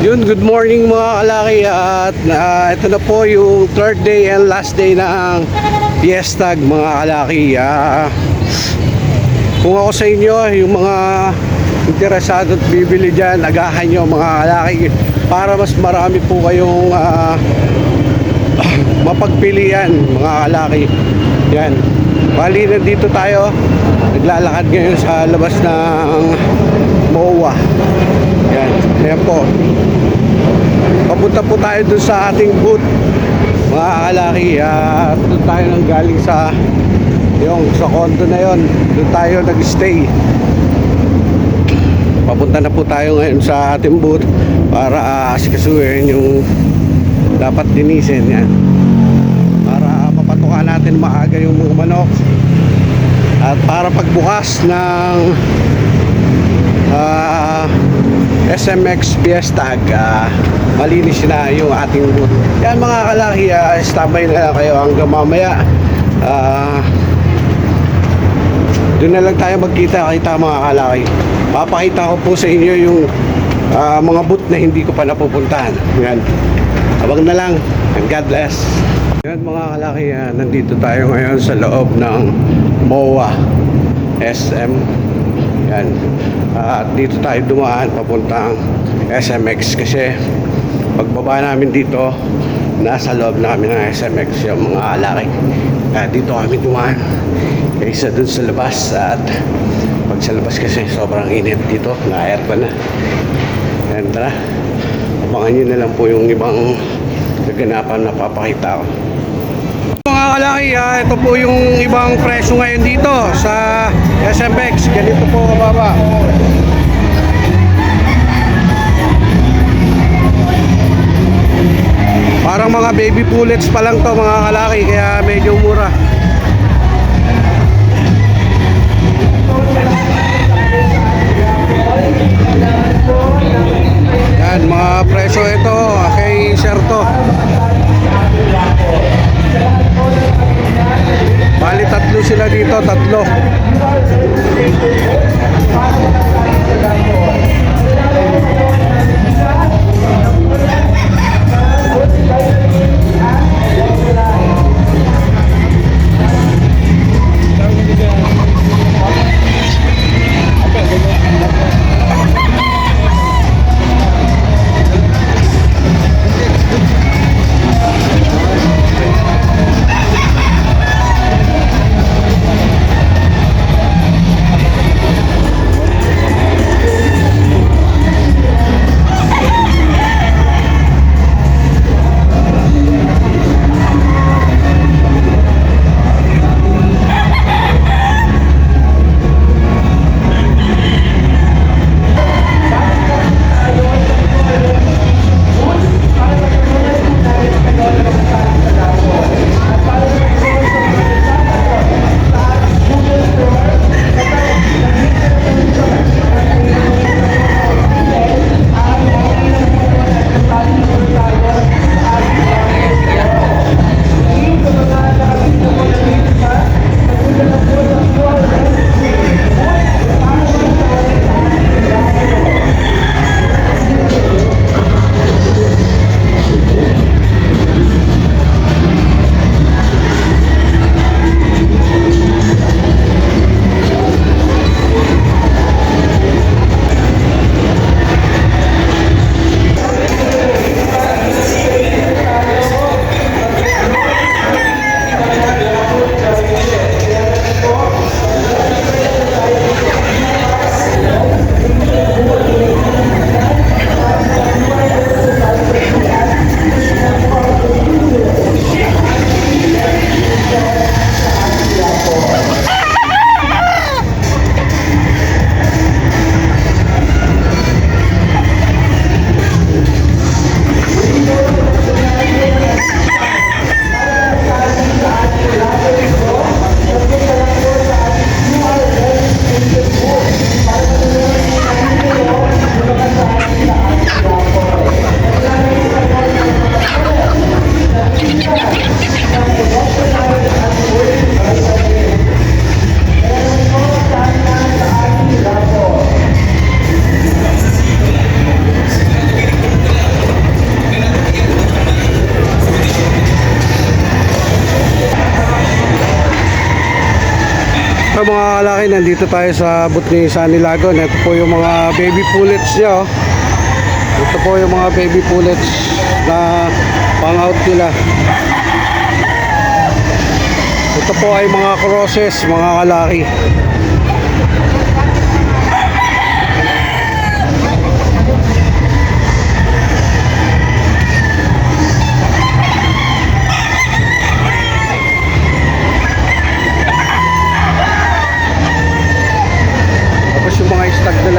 Yun, good morning mga kalaki at ah, ito na po yung third day and last day ng Fiestag mga kalaki. Ah, kung ako sa inyo, yung mga interesado at bibili dyan, agahan nyo mga kalaki para mas marami po kayong ah, mapagpilian mga kalaki. Yan. Bali, nandito tayo. Naglalakad ngayon sa labas ng MOA. Yan. Ayan po. Papunta po tayo dun sa ating booth. Mga kalaki. At doon tayo nang galing sa yung sa condo na yon. Doon tayo nag-stay. Papunta na po tayo ngayon sa ating booth para uh, asikasuhin yung dapat dinisin yan para mapatukan natin maaga yung mga manok at para pagbukas ng ah, SMX Fiesta uh, malinis na yung ating booth. Yan mga kalaki uh, standby na lang kayo hanggang mamaya. Ah, doon na lang tayo magkita kita mga kalaki papakita ko po sa inyo yung ah, mga booth na hindi ko pa napupuntahan. Yan. Abang na lang. And God bless. Yan mga kalaki ah, nandito tayo ngayon sa loob ng MOA SM yan. At dito tayo dumaan papuntang SMX kasi pagbaba namin dito nasa loob namin ng SMX yung mga kalaki kaya dito kami dumaan. Kaysa dun sa labas at pag sa labas kasi sobrang init dito na aircon na. Yan tara. Abangan nyo na lang po yung ibang kaganapan na papakita ko kalaki ah, ito po yung ibang presyo ngayon dito sa SMX ganito po kababa. Parang mga baby pullets pa lang to mga kalaki kaya medyo mura So mga kalaki, nandito tayo sa boot ni Sunny Lagon. Ito po yung mga baby pullets niya. Oh. Ito po yung mga baby pullets na pang-out nila. Ito po ay mga crosses, mga kalaki.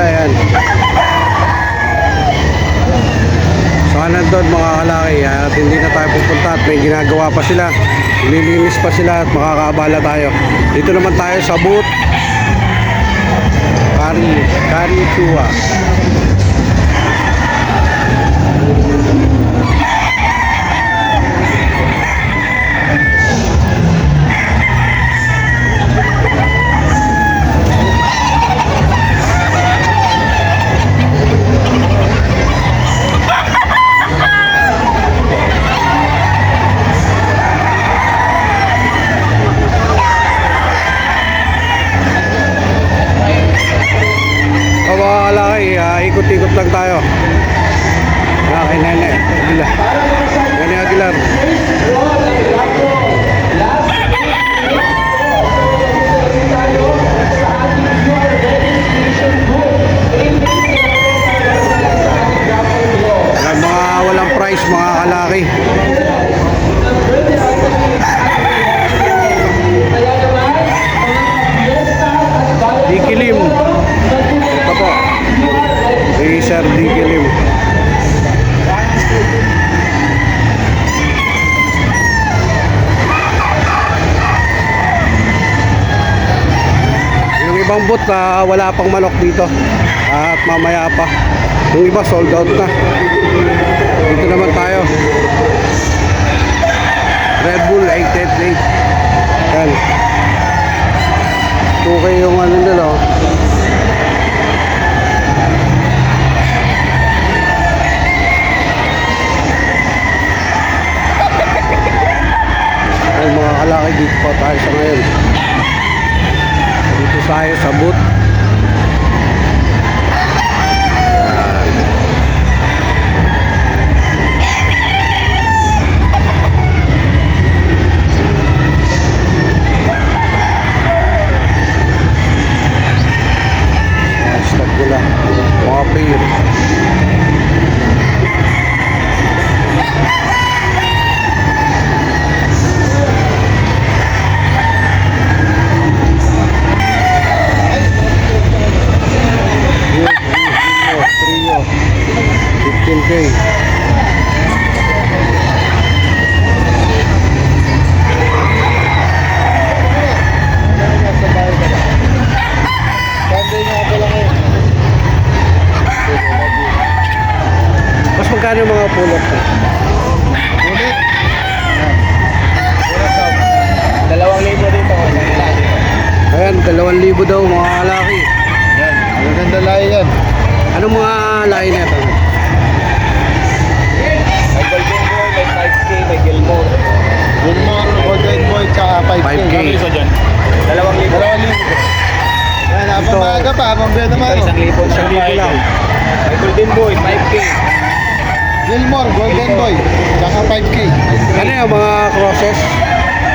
Nila yan. So nandun mga kalaki at hindi na tayo pupunta at may ginagawa pa sila. Nililinis pa sila at makakaabala tayo. Dito naman tayo sa boot. Kari, Kari Chua. Boot na wala pang manok dito. At mamaya pa. Yung iba sold out na. Dito naman tayo. Red Bull 888. Yan. 2K yung ano nila. oh. Mga kalaki dito pa tayo sa ngayon. Magkano yung mga pulot na? Dalawang libo dito. Ayan, dalawang libo daw mga kalaki. Yan. Ang ganda lahi yan. Anong mga lahi na ito? May Golden Boy, may 5K, may Gilmore. Gilmore, Golden Boy, tsaka 5K. 5K. Isa dyan. Dalawang libo. Dalawang libo. Yan, habang Ito. maaga pa, habang biya naman. Isang oh. libo. Isang libo lang. May Golden Boy, 5K. Gilmore, Golden Boy, tsaka 5K. Ano yung mga crosses?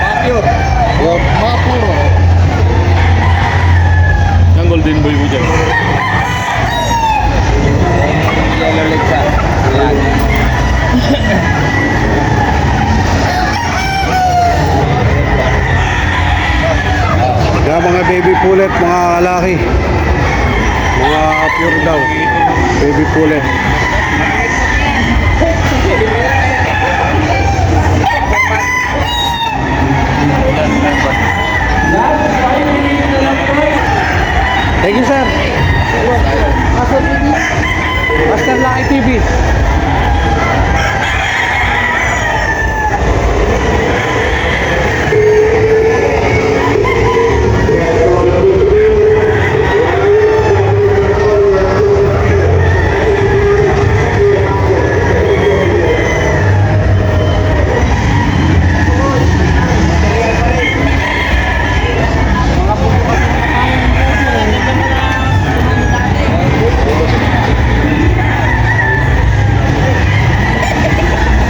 Mga pure. Yung mga puro. Ang Golden Boy mo dyan. Yellow leg sa. Yan. Mga baby pullet, mga kalaki. Mga pure daw. Baby pullet.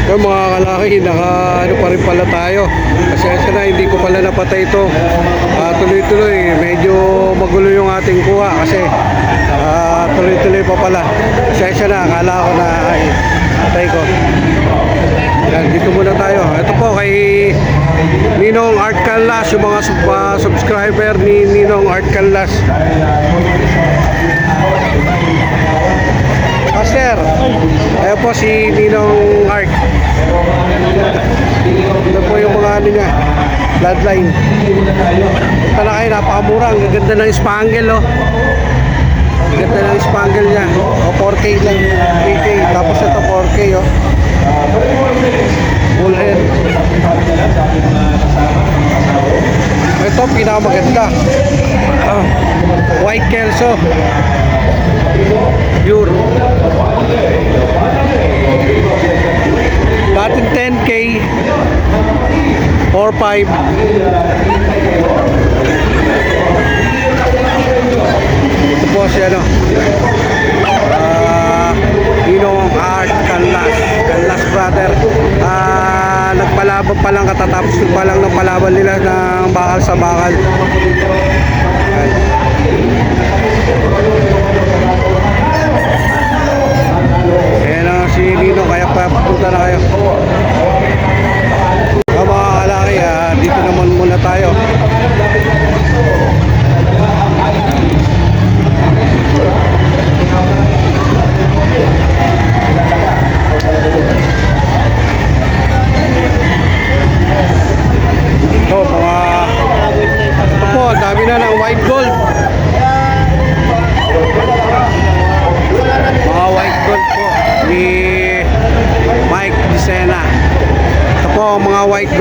Yung mga kalaki, naka ano pa rin pala tayo. Pasensya na, hindi ko pala napatay ito. Ah, tuloy-tuloy, medyo magulo yung ating kuha kasi ah, tuloy-tuloy pa pala. Pasensya na, akala ko na ay, patay ko. Yan, dito muna tayo. Ito po kay Ninong Art Canlas, yung mga sub- ah, subscriber ni Ninong Art Canlas. Master, ayan po si Ninong Art. Ito po yung mga ano niya, bloodline. Punta na kayo, napakamura. Ang ganda ng spangle, oh. Ang ganda ng spangle niya. O, 4K lang. 3K. Tapos ito 4K, oh. Full head. Ito, pinakamaganda. Ah, white Kelso. Pure. 4.5. Ito po si ano. Ah, Ninong Art Canlas. Canlas brother. Ah, nagpalaban pa lang katatapos pa lang ng palaban nila ng bakal sa bakal.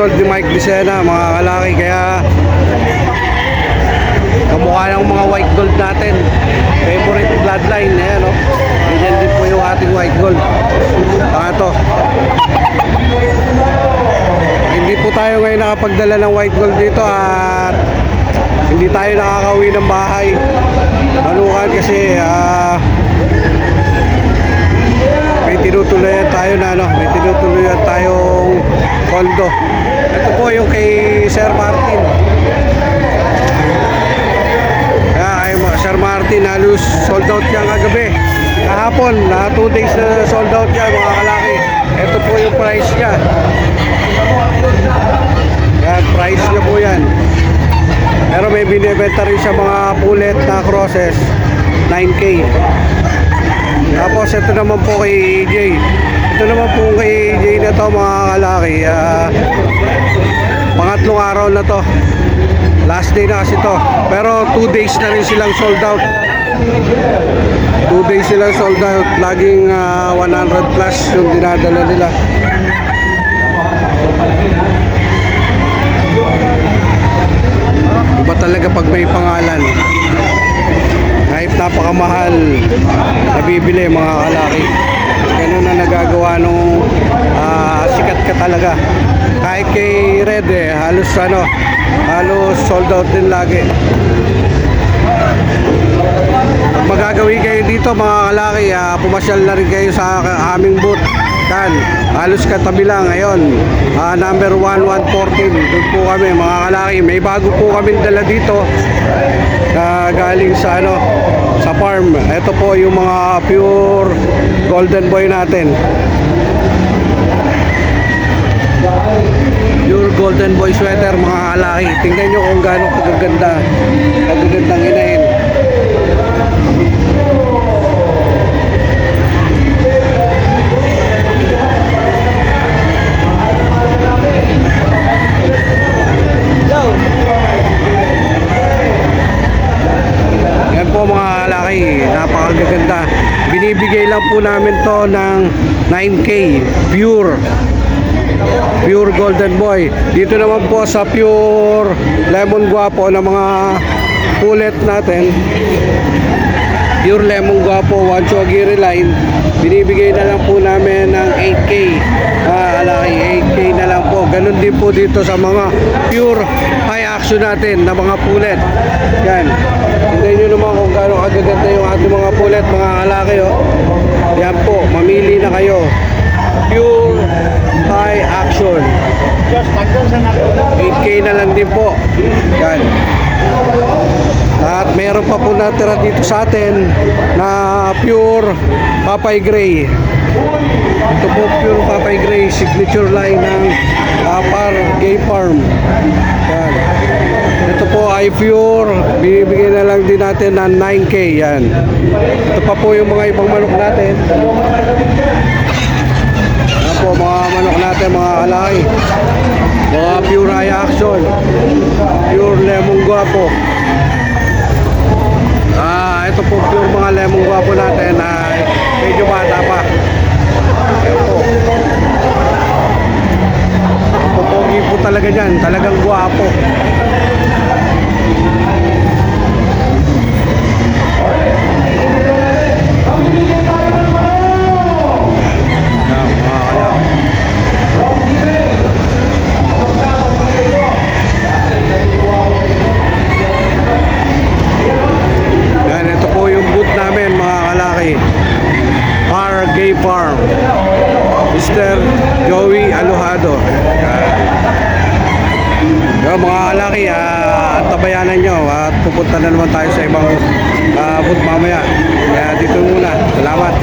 Gold ni Mike Dicena, mga kalaki. Kaya kamukha ng mga white gold natin. Favorite bloodline. Ayan, no? Ganyan din po yung ating white gold. Saka ito. Hindi po tayo ngayon nakapagdala ng white gold dito at hindi tayo nakakauwi ng bahay. Manukan kasi ah may tinutuloyan tayo na ano, may tinutuloyan tayong kondo. Ito po yung kay Sir Martin. Kaya kay Ma- Sir Martin halos sold out niya kagabi. Kahapon, na 2 days na sold out niya mga kalaki. Ito po yung price niya. Yan, price niya po yan. Pero may binibenta rin sa mga pulet na crosses, 9K. Tapos ito naman po kay AJ. Ito naman po kay AJ na to mga kalaki. ah, pangatlong araw na to. Last day na kasi to. Pero 2 days na rin silang sold out. 2 days silang sold out. Laging ah, 100 plus yung dinadala nila. Iba talaga pag may pangalan. Napakamahal, nabibili mga kalaki. Ganun na nagagawa nung ah, sikat ka talaga. Kahit kay Red eh, halos ano, halos sold out din lagi. Pag magagawi kayo dito mga kalaki, ah, pumasyal na rin kayo sa aming booth. Kan, halos katabi lang ngayon. Ah, number 1, 114. Doon po kami mga kalaki. May bago po kami dala dito na galing sa ano sa farm. Ito po yung mga pure golden boy natin. Pure golden boy sweater mga kalaki. Tingnan nyo kung gaano kagaganda. Kagagandang inahin. Po mga laki, napakagaganda. Binibigay lang po namin to ng 9K, pure. Pure Golden Boy. Dito naman po sa pure Lemon Guapo na mga pulet natin. Pure Lemon Guapo, One Chogiri line. Binibigay na lang po namin ng 8K. Ah, alaki, 8K na lang po. Ganun din po dito sa mga pure high action natin na mga pulet. Yan. Tingnan nyo naman kung gaano kagaganda yung ating mga pulet, mga alaki. Oh. Yan po, mamili na kayo. Pure 8K na lang din po. Yan. At meron pa po natira dito sa atin na pure Papay Gray. Ito po pure Papay Gray signature line ng uh, Gay Farm. Yan. Ito po ay pure, binibigyan na lang din natin ng 9K yan. Ito pa po yung mga ibang manok natin. Yan po mga manok natin mga alay. Mga pure high action. Pure lemon guapo. Ito po pure mga lemon guapo Farm. Mr. Joey Alojado. Yan, mga kalaki, ah, tabayanan nyo at pupunta na naman tayo sa ibang ah, booth mamaya. Kaya dito muna. Salamat.